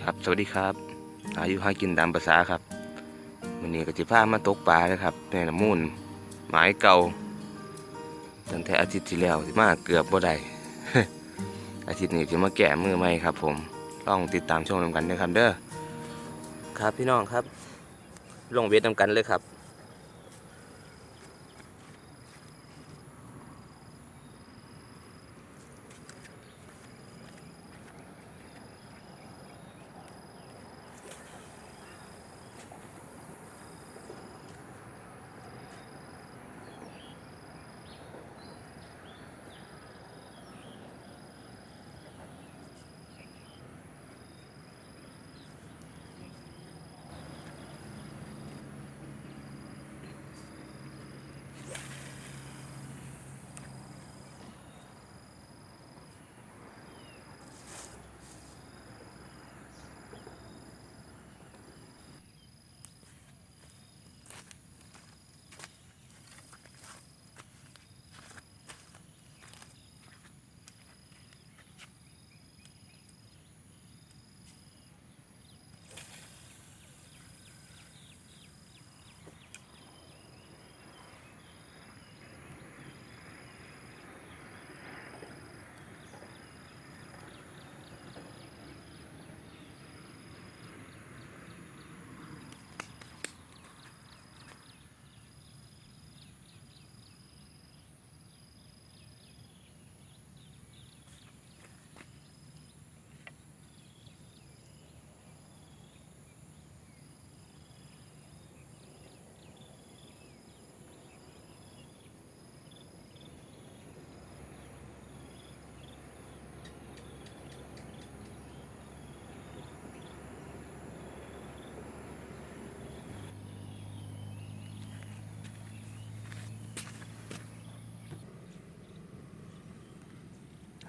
ครับสวัสดีครับ อายุหากินตามภาษาครับวันนี้ก็จะพามาตกปลาเลยครับในน้ำมูลหมายเก่าตั้งแต่อาทิตย์ที่แล้วที่มาเกือบบ่ได้อาทิตย์นี้จะมาแกะมือใหม่ครับ ผมลองติดตามช่วงนำกันนะครับเด้อครับพี่น้องครับ ลงเวทนำกันเลยครับ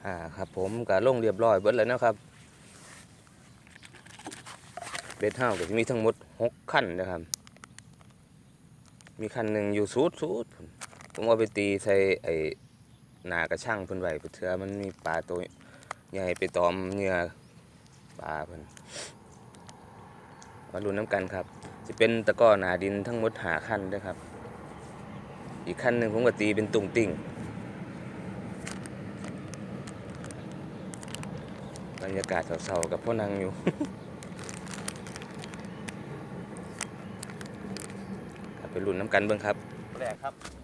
อ่าครับผมก็ลงเรียบร้อยเบิดแล้วนะครับเบ็ดห้าวก็จะมีทั้งหมดหกขั้นนะครับ มีขั้นหนึ่งอยู่สูดสูดผมเอาไปตีใส่ไอ้หนากระช่างเพิ่นไว้เพื่อมันมีปลาตัวใหญ่ไปตอมเหงื่อปลาเพิ่นมาลุ้นน้ำกันครับ จะเป็นตะก้อหนาดินทั้งหมดหาขั้นด้วยครับ อีกขั้นหนึ่งผมก็ตีเป็นตุ่งติ่ง รรยากาศเศร้าๆกับพ่อนังอยู่ ไปรุ่นน้ำกันเบ้างครับ แรกครับ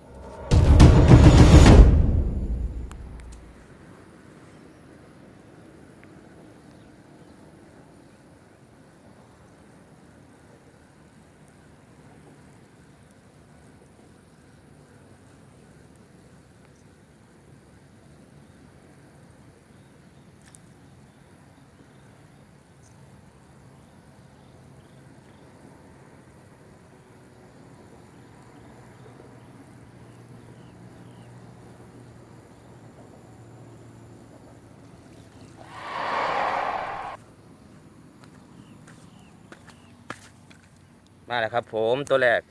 มาแล้วครับผมตัวแรก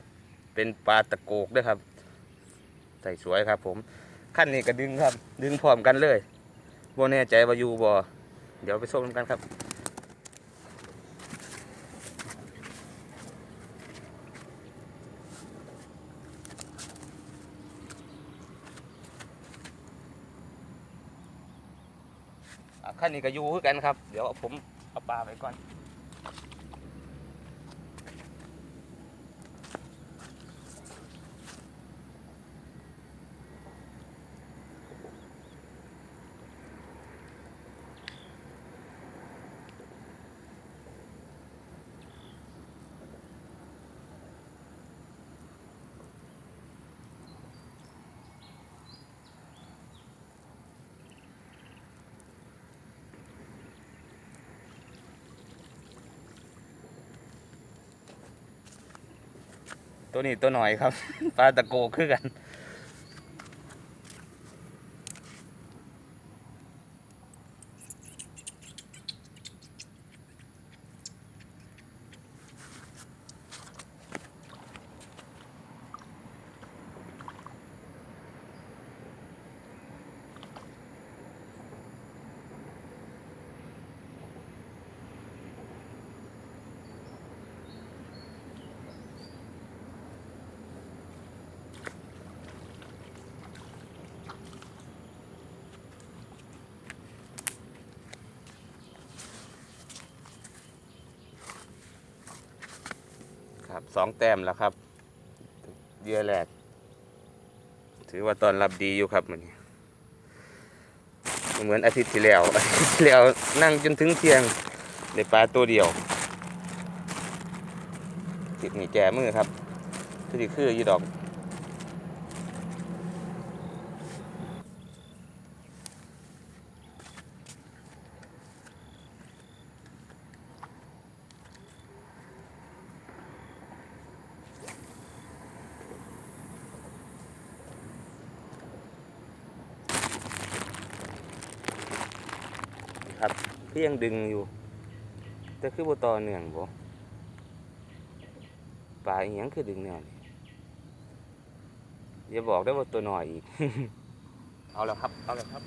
เป็นปลาตะโกกด้วยครับ ใส่สวยครับ ผมขั้นนี้ก็ดึงครับ ดึงพร้อมกันเลยบ่แน่ใจว่าอยู่บ่เดี๋ยวไปชมกันครับขั้นนี้ก็อยู่คือกันครับ เดี๋ยวผมเอาปลาไปก่อน ตัวนี้ตัวหน่อยครับ ปลาตะโกคือกัน สองแต้มแล้วครับเดือนแรกถือว่าตอนรับดีอยู่ครับมันเหมือนอาทิตย์ที่แล้วอาทิตย์ที่แล้วนั่งจนถึงเที่ยงได้ปลาตัวเดียวติดนี่แก่มือครับคือสิคืออยู่ดอก คือยังดึงอยู่ แต่คือบ่ต่อเนื่องบ่ปลาอีหยังคือดึงแนวนี้อย่าบอกได้ว่าตัวหน่อยอีก เอาแล้วครับ เอาแล้วครับ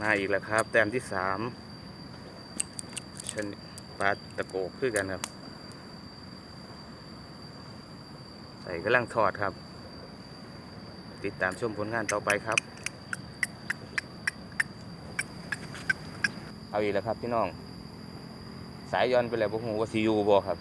มาอีกแล้วครับ แต้มที่สามชนปลาตะโกกคือกันครับ ใส่กำลังทอดครับ ติดตามชมผลงานต่อไปครับ เอาอีกแล้วครับพี่น้อง สายย้อนไปแล้วพวกหูว่าซียูบอครับ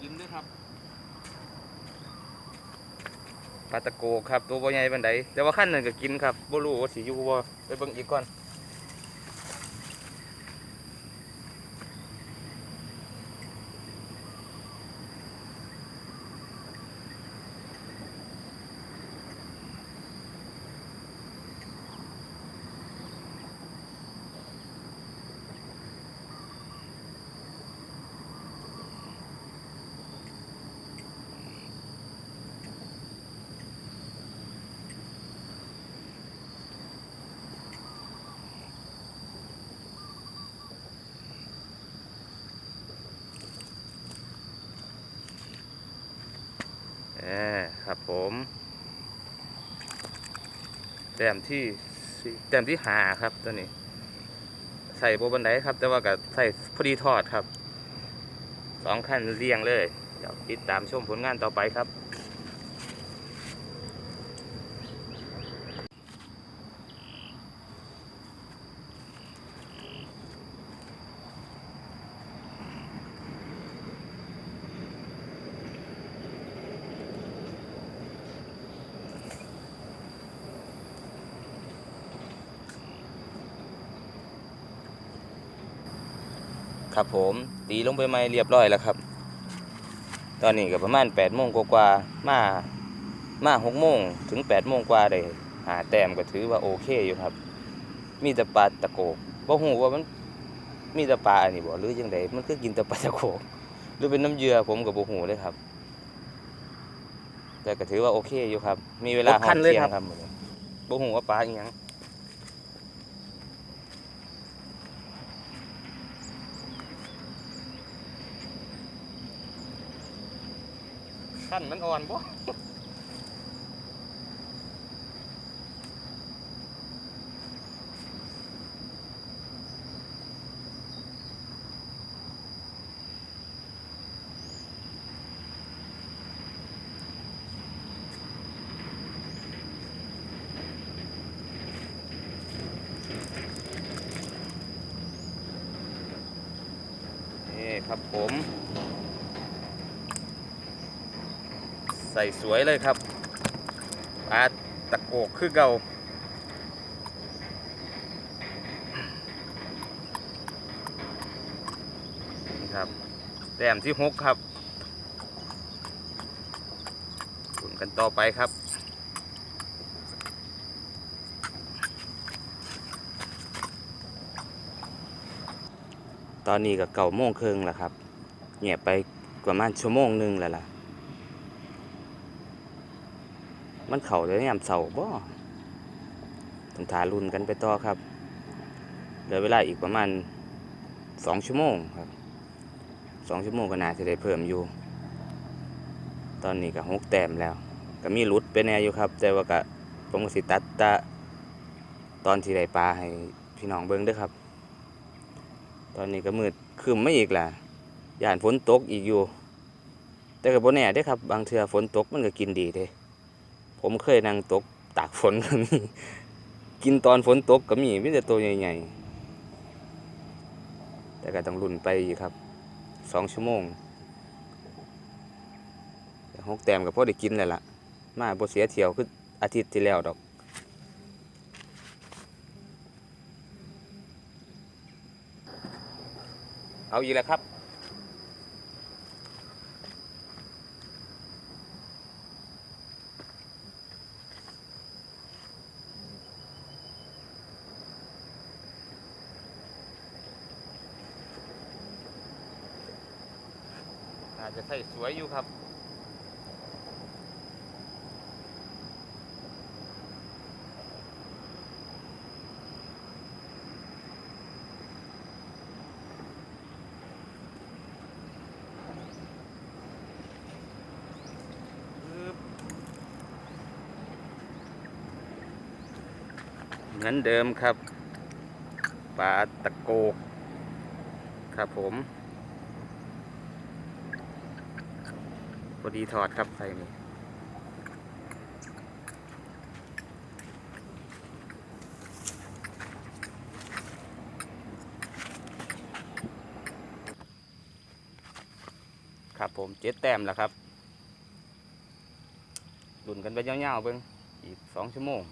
ท่านนี่ก็กินด้วยครับปลาตะโกครับตัวบ่ใหญ่บันไดแต่ว่าขั้นนึงก็กินครับบ่รู้ว่าสิอยู่บ่ไปเบิ่งอีกก่อนเออ ครับผมแต้มที่สี่แต้มที่หาครับตัวนี้ ใส่โบบันไดครับ แต่ว่าก็ใส่พอดีทอดครับสองขั้นเรียงเลย เดี๋ยวติดตามชมผลงานต่อไปครับ ผม ตีลงไปไม่เรียบร้อยแล้วครับ ตอนนี้ก็ประมาณ8ปดโมงกว่าๆมามาหกโมงถึง8ปดโมงกว่าได้หาแต้มก็ถือว่าโอเคอยู่ครับ มีแต่ปลาตะโกกบ่ฮู้ว่ามันมีแต่ปลาอันนี้บ่หรือยังไงมันคือกินแต่ปลาตะโกกหรือเป็นน้ำเหยื่อผมก็บ่ฮู้เลยครับ แต่ก็ถือว่าโอเคอยู่ครับ มีเวลาครบครันเลยที่งครับครับมื้อนี้บ่ฮู้ว่าปลาอีหยัง ขั้นมันอ่อนบ่นี่ครับผม ส่สวยเลยครับปลาตะโกกคือเก่านี่ครับแต้มที่หกครับลุ้นกันต่อไปครับตอนนี้ก็เก่าโมงครึ่งแล้วครับเงียบไปประมาณชั่วโมงหนึ่งแล้วล่ะ มันเข่าเลยยามเสาบ่ต้องทารุนกันไปต่อครับเหลือเวลาอีกประมาณสองชั่วโมงครับสองชั่วโมงก็น่าจะได้เพิ่มอยู่ ตอนนี้ก็หกแต้มแล้ว ก็มีหลุดไปแน่อยู่ครับ แต่ว่าก็ผมก็สิตัดตะตอนที่ได้ปลาให้พี่น้องเบิ่งด้อครับ ตอนนี้ก็มืดครึมไม่อีกล่ะย่านฝนตกอีกอยู่ แต่ก็บ่แน่เด้อครับ บางเทื่อฝนตกมันก็กินดีเด้ ผมเคยนั่งตกตากฝนก็มีกินตอนฝนตกก็มีมีแต่ตัวใหญ่ๆแต่ก็ต้องรุ่นไปครับสองชั่วโมงหกแต้มก็พอได้กินแล้วล่ะ มาบ่เสียเที่ยวคืออาทิตย์ที่แล้วดอก เอาอีกแล้วครับาจจะใส่สวยอยู่ครับปึ๊บเหมือนเดิมครับปลาตะโกกครับผม พอดีถอดครับไฟนี่ครับผมเจ็ดแต้มแล้วครับดุนกันไปยาวๆเบิ้งอีกสองชั่วโมง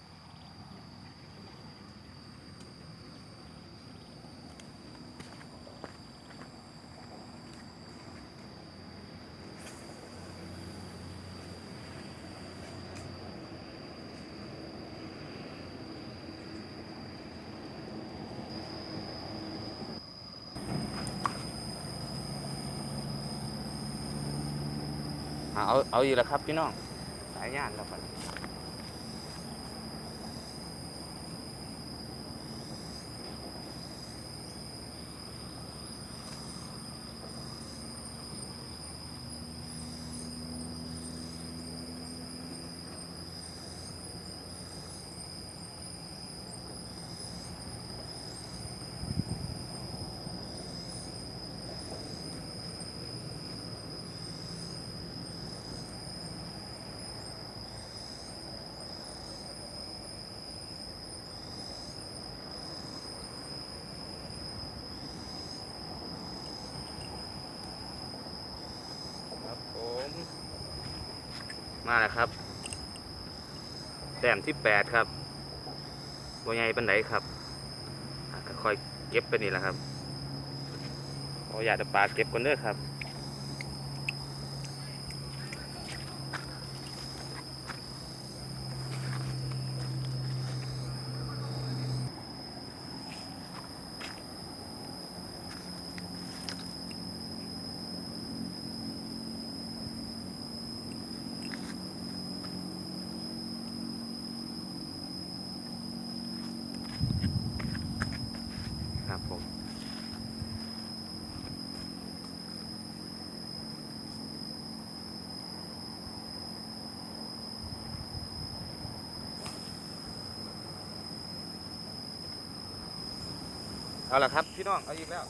เอาเอาอยู่แล้วครับพี่น้องสายงานแล้วครับผม มาแล้วครับ แต้มที่แปดครับบัวใหญ่ปันไหนครับก็ค่อยเก็บไปนี่แหละครับโอ้อยากจะปาเก็บก่อนเด้อครับผม เอาละครับพี่น้องเอาอีกแล้ว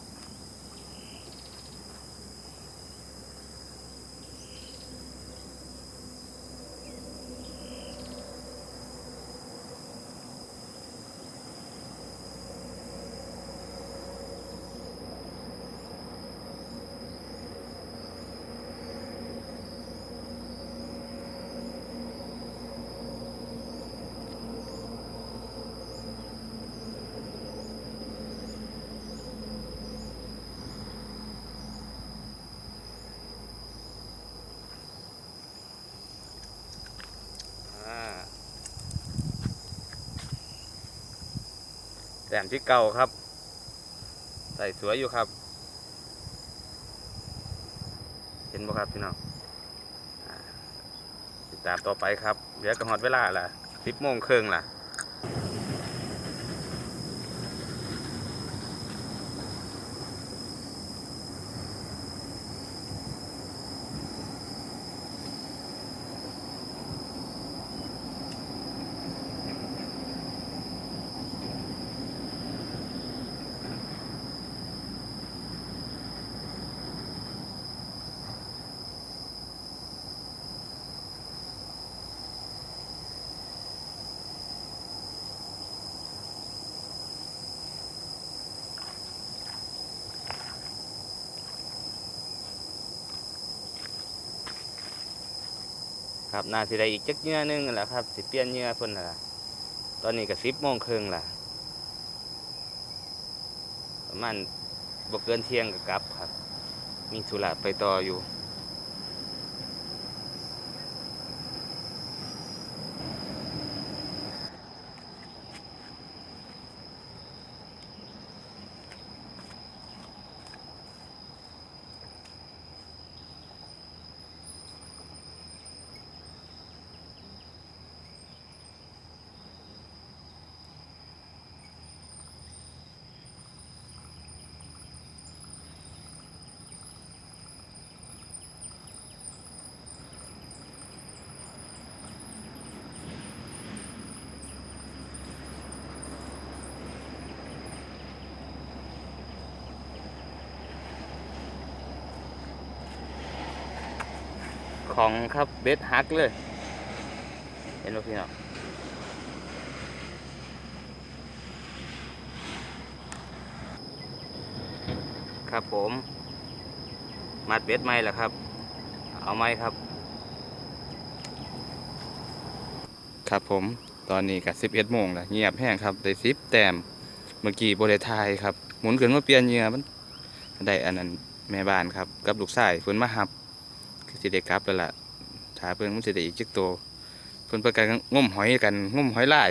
ต้มที่เก่าครับ ใส่สวยอยู่ครับ เห็นบ่ครับพี่น้องติดตามต่อไปครับเดี๋ยวก็หอดเวลาละสิบโมงครึ่งล่ะ ครับน่าสิได้อีกจักเงื้อหนึงนั่นแหละครับ สิเปลี่ยนเงื้อเพิ่นล่ะ ตอนนี้ก็สิบโมงครึ่งล่ะประมาณบ่เกินเที่ยงก็กลับครับ มีธุระไปต่ออยู่ ของครับเบสฮักเลย เห็นไหมพี่น้องครับผม มัดเบสไหมล่ะครับ เอาไหมครับ ครับผมตอนนี้ก็สิบเอ็ดโมงแล้วเงียบแห้งครับได้สิบแต้มเมื่อกี้โบริทายครับ หมุนขึ้นมาเปลี่ยนเงื่อมันได้อันนั้นแม่บ้านครับ กับลูกชายเพิ่นมาหับ คือสิได้กลับแล้วล่ะถ้าเพิ่นมันสิได้อีกจักตัวเพิ่นประกันงมหอยกันงมหอยลาย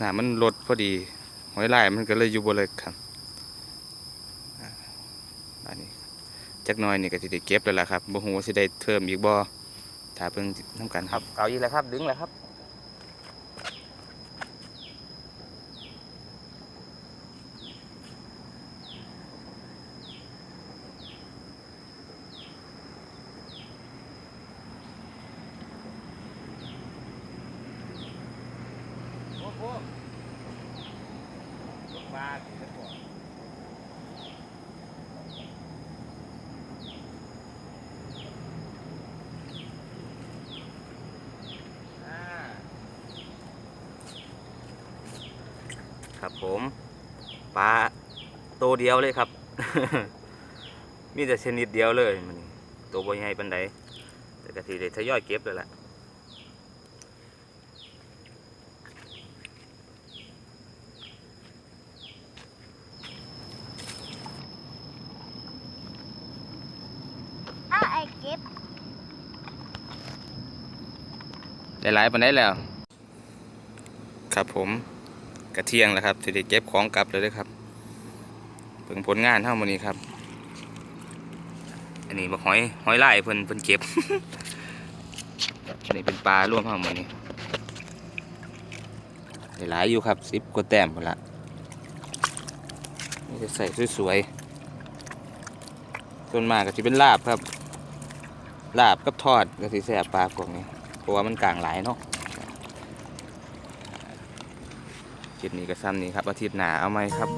น่ะมันลดพอดีหอยลายมันก็เลยอยู่บ่เลิกครับอันนี้จักน้อยนี่ก็สิได้เก็บแล้วล่ะครับบ่ฮู้ว่าสิได้เพิ่มอีกบ่ถ้าเพิ่งนํกันครับเอาอีกแล้วครับดึงแล้วครับ โอ้โหลงมาถึงแล้วก่อนอ่า ครับผมปลาตัวเดียวเลยครับ มีแต่ชนิดเดียวเลยมันนี่ตัวบ่ใหญ่ปันใดแต่กะทิได้ทยอยเก็บเลยแหละถ้าไอ้เก็บได้หลายปันได้แล้ว ครับผม กระเทียงแล้วครับสิได้เก็บของกลับเลยด้อครับเพิ่งผลงานเท่ามันนี้ครับ อันนี้บักหอยหอยลายเพิ่นเพิ่นเก็บอันนี้เป็นปลาร่วมเท่ามันนี้ไหลายอยู่ครับสิบกว่าแต้มหมดละนี่จะใส่สวยๆส่วนมากก็จะเป็นลาบครับ ลาบกับทอดก็สิแซ่บปลาพวกนี้เพราะว่ามันกลางหลายเนาะ คลิปนี้ก็ซ้ำนี้ครับอาทิตย์หนาเอาไหมครับ